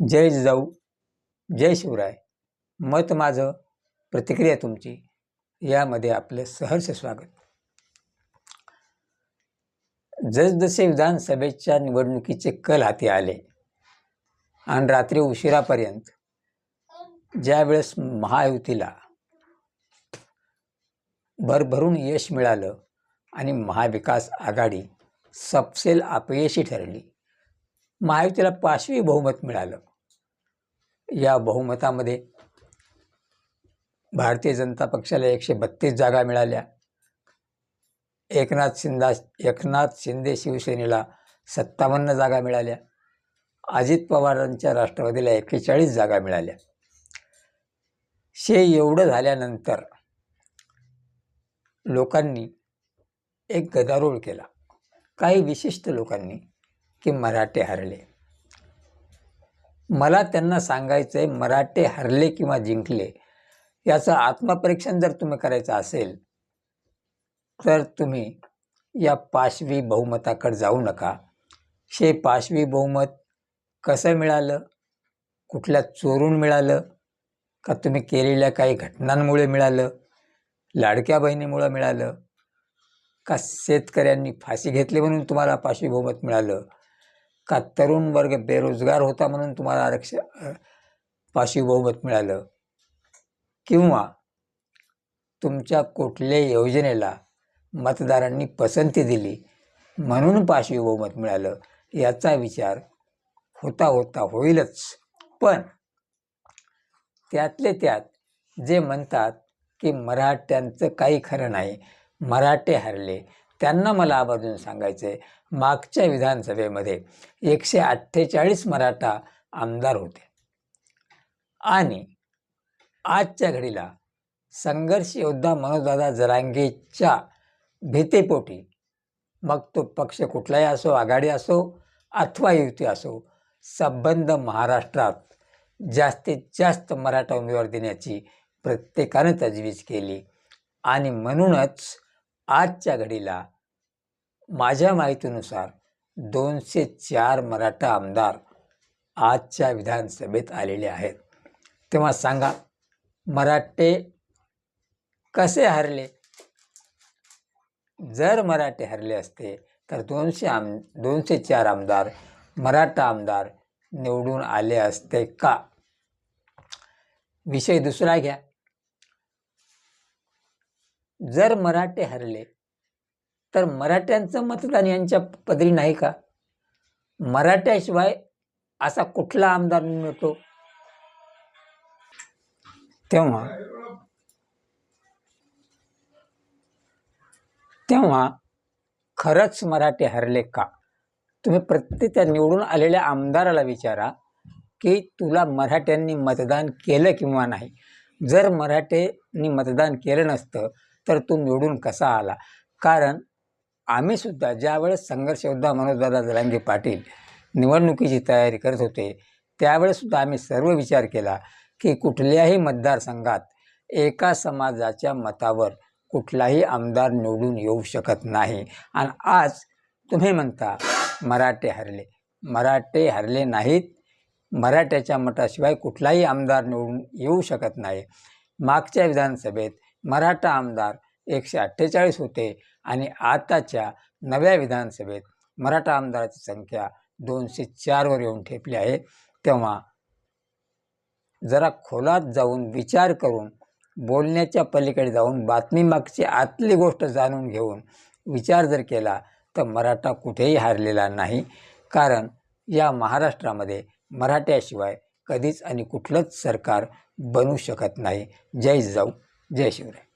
जय जिजाऊ जय शिवराय. मत माझं प्रतिक्रिया तुमची. यामध्ये आपलं सहर्ष स्वागत. जसजसे विधानसभेच्या निवडणुकीचे कल हाती आले आणि रात्री उशिरापर्यंत ज्यावेळेस महायुतीला भरभरून यश मिळालं आणि महाविकास आघाडी सपसेल अपयशी ठरली महायुतीला पाचवी बहुमत मिळालं. या बहुमतामध्ये भारतीय जनता पक्षाला एकशे बत्तीस जागा मिळाल्या. एकनाथ शिंदा एकनाथ शिंदे शिवसेनेला सत्तावन्न जागा मिळाल्या. अजित पवारांच्या राष्ट्रवादीला एक्केचाळीस जागा मिळाल्या. शे एवढं झाल्यानंतर लोकांनी एक गदारोळ केला. काही विशिष्ट लोकांनी की मराठे हरले. मला त्यांना सांगायचं आहे मराठे हरले किंवा जिंकले याचं आत्मपरीक्षण जर तुम्ही करायचं असेल तर तुम्ही या पाशवी बहुमताकडे जाऊ नका. शे पाशवी बहुमत कसं मिळालं? कुठल्या चोरून मिळालं? का तुम्ही केलेल्या काही घटनांमुळे मिळालं? लाडक्या बहिणीमुळं मिळालं? का शेतकऱ्यांनी फाशी घेतली म्हणून तुम्हाला पाशवी बहुमत मिळालं? का तरुण वर्ग बेरोजगार होता म्हणून तुम्हाला आरक्ष पाशी बहुमत मिळालं? किंवा तुमच्या कुठल्या योजनेला मतदारांनी पसंती दिली म्हणून पाशी बहुमत मिळालं? याचा विचार होता होता होईलच. पण त्यातले त्यात जे म्हणतात की मराठ्यांचं काही खरं नाही मराठे हरले. त्यांना मला आवर्जून सांगायचं आहे मागच्या विधानसभेमध्ये एकशे अठ्ठेचाळीस मराठा आमदार होते. आणि आजच्या घडीला संघर्ष योद्धा मनोजदादा जरांगेच्या भीतेपोटी मग तो पक्ष कुठलाही असो आघाडी असो अथवा युती असो संबंध महाराष्ट्रात जास्तीत जास्त मराठा उमेदवार देण्याची प्रत्येकानं तजवीज केली. आणि म्हणूनच आजच्या घडीला माझ्या माहितीनुसार दोनशे चार मराठा आमदार आजच्या विधानसभेत आलेले आहेत. तेव्हा सांगा मराठे कसे हरले? जर मराठे हरले असते तर दोनशे आम दोनशे चार आमदार मराठा आमदार निवडून आले असते का? विषय दुसरा घ्या. जर मराठे हरले तर मराठ्यांचं मतदान यांच्या पदरी नाही का? मराठ्याशिवाय असा कुठला आमदार मिळतो? तेव्हा तेव्हा खरंच मराठे हरले का? तुम्ही प्रत्येक त्या निवडून आलेल्या आमदाराला विचारा की तुला मराठ्यांनी मतदान केलं किंवा नाही. जर मराठ्यांनी मतदान केलं नसतं तर तो निवडून कसा आला? कारण आम्हीसुद्धा ज्यावेळेस संघर्ष योद्धा मनोजदादा जलांगे पाटील निवडणुकीची तयारी करत होते त्यावेळेसुद्धा आम्ही सर्व विचार केला की कुठल्याही मतदारसंघात एका समाजाच्या मतावर कुठलाही आमदार निवडून येऊ शकत नाही. आणि आज तुम्ही म्हणता मराठे हरले. मराठे हरले नाहीत. मराठ्याच्या मताशिवाय कुठलाही आमदार निवडून येऊ शकत नाही. मागच्या विधानसभेत मराठा आमदार एकशे अठ्ठेचाळीस होते आणि आताच्या नव्या विधानसभेत मराठा आमदाराची संख्या दोनशे चारवर येऊन ठेपली आहे. तेव्हा जरा खोलात जाऊन विचार करून बोलण्याच्या पलीकडे जाऊन बातमीमागची आतली गोष्ट जाणून घेऊन विचार जर केला तर मराठा कुठेही हारलेला नाही. कारण या महाराष्ट्रामध्ये मराठ्याशिवाय कधीच आणि कुठलंच सरकार बनू शकत नाही. जय जाऊ. जय शिवराय.